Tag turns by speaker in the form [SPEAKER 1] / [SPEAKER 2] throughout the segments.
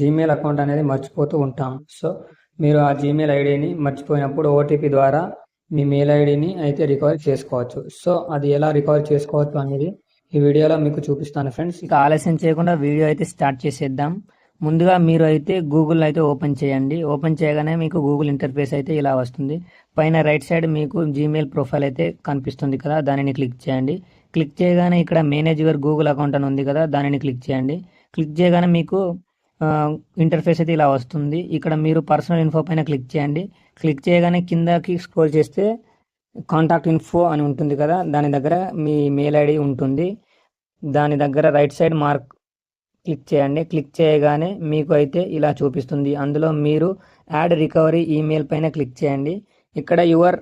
[SPEAKER 1] Gmail account అనేది మర్చిపోతూ ఉంటాం. సో మీరు ఆ జీమెయిల్ ఐడిని మర్చిపోయినప్పుడు ఓటీపీ ద్వారా మీ మెయిల్ ఐడిని అయితే రికవర్ చేసుకోవచ్చు. సో అది ఎలా రికవర్ చేసుకోవచ్చు అనేది ఈ వీడియోలో మీకు చూపిస్తాను ఫ్రెండ్స్.
[SPEAKER 2] ఇక ఆలస్యం చేయకుండా వీడియో అయితే స్టార్ట్ చేసేద్దాం. ముందుగా మీరు అయితే గూగుల్ అయితే ఓపెన్ చేయండి. ఓపెన్ చేయగానే మీకు గూగుల్ ఇంటర్ఫేస్ అయితే ఇలా వస్తుంది. పైన రైట్ సైడ్ మీకు జీమెయిల్ ప్రొఫైల్ అయితే కనిపిస్తుంది కదా దానిని క్లిక్ చేయండి. క్లిక్ చేయగానే ఇక్కడ మేనేజ్ యువర్ గూగుల్ అకౌంట్ అని ఉంది కదా దానిని క్లిక్ చేయండి. క్లిక్ చేయగానే మీకు ఇంటర్ఫేస్ అయితే ఇలా వస్తుంది. ఇక్కడ మీరు పర్సనల్ ఇన్ఫో పైన క్లిక్ చేయండి. క్లిక్ చేయగానే కిందకి స్క్రోల్ చేస్తే కాంటాక్ట్ ఇన్ఫో అని ఉంటుంది కదా దాని దగ్గర మీ మెయిల్ ఐడి ఉంటుంది. దాని దగ్గర రైట్ సైడ్ మార్క్ క్లిక్ చేయండి. క్లిక్ చేయగానే మీకు అయితే ఇలా చూపిస్తుంది. అందులో మీరు యాడ్ రికవరీ ఈమెయిల్ పైన క్లిక్ చేయండి. ఇక్కడ యువర్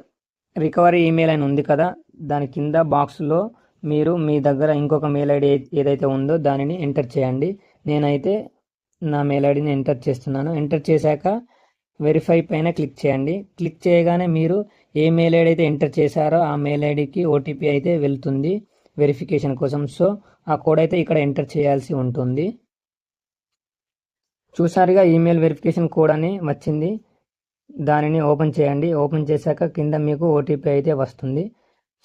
[SPEAKER 2] రికవరీ ఈమెయిల్ అని ఉంది కదా దాని కింద బాక్స్లో మీరు మీ దగ్గర ఇంకొక మెయిల్ ఐడి ఏదైతే ఉందో దానిని ఎంటర్ చేయండి. నేనైతే నా మెయిల్ ఐడిని ఎంటర్ చేస్తున్నాను. ఎంటర్ చేశాక వెరిఫై పైన క్లిక్ చేయండి. క్లిక్ చేయగానే మీరు ఏ మెయిల్ ఐడి అయితే ఎంటర్ చేశారో ఆ మెయిల్ ఐడికి ఓటీపీ అయితే వెళ్తుంది వెరిఫికేషన్ కోసం. సో ఆ కోడ్ అయితే ఇక్కడ ఎంటర్ చేయాల్సి ఉంటుంది. చూసారుగా ఈమెయిల్ వెరిఫికేషన్ కోడ్ అని వచ్చింది. దానిని ఓపెన్ చేయండి. ఓపెన్ చేశాక కింద మీకు ఓటీపీ అయితే వస్తుంది.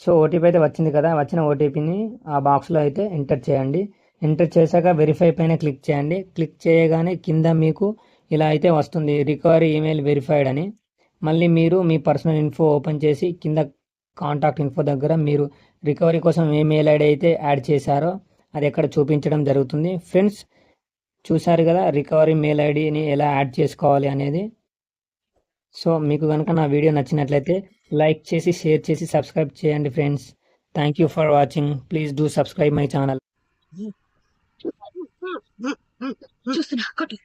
[SPEAKER 2] సో ఓటీపీ అయితే వచ్చింది కదా వచ్చిన ఓటీపీని ఆ బాక్స్లో అయితే ఎంటర్ చేయండి. ఎంటర్ చేశాక వెరిఫై పైన క్లిక్ చేయండి. క్లిక్ చేయగానే కింద మీకు ఇలా అయితే వస్తుంది. రికవరీ ఈమెయిల్ వెరిఫైడ్ అని. మళ్ళీ మీరు మీ పర్సనల్ ఇన్ఫో ఓపెన్ చేసి కింద కాంటాక్ట్ ఇన్ఫో దగ్గర మీరు రికవరీ కోసం ఏ మెయిల్ ఐడి అయితే యాడ్ చేశారో అది ఎక్కడ చూపించడం జరుగుతుంది. ఫ్రెండ్స్ చూసారు కదా రికవరీ మెయిల్ ఐడిని ఎలా యాడ్ చేసుకోవాలి అనేది. సో మీకు కనుక నా వీడియో నచ్చినట్లయితే లైక్ చేసి షేర్ చేసి సబ్స్క్రైబ్ చేయండి friends thank you for watching please do subscribe my channel
[SPEAKER 3] చూస్తున్నా కొట్టు.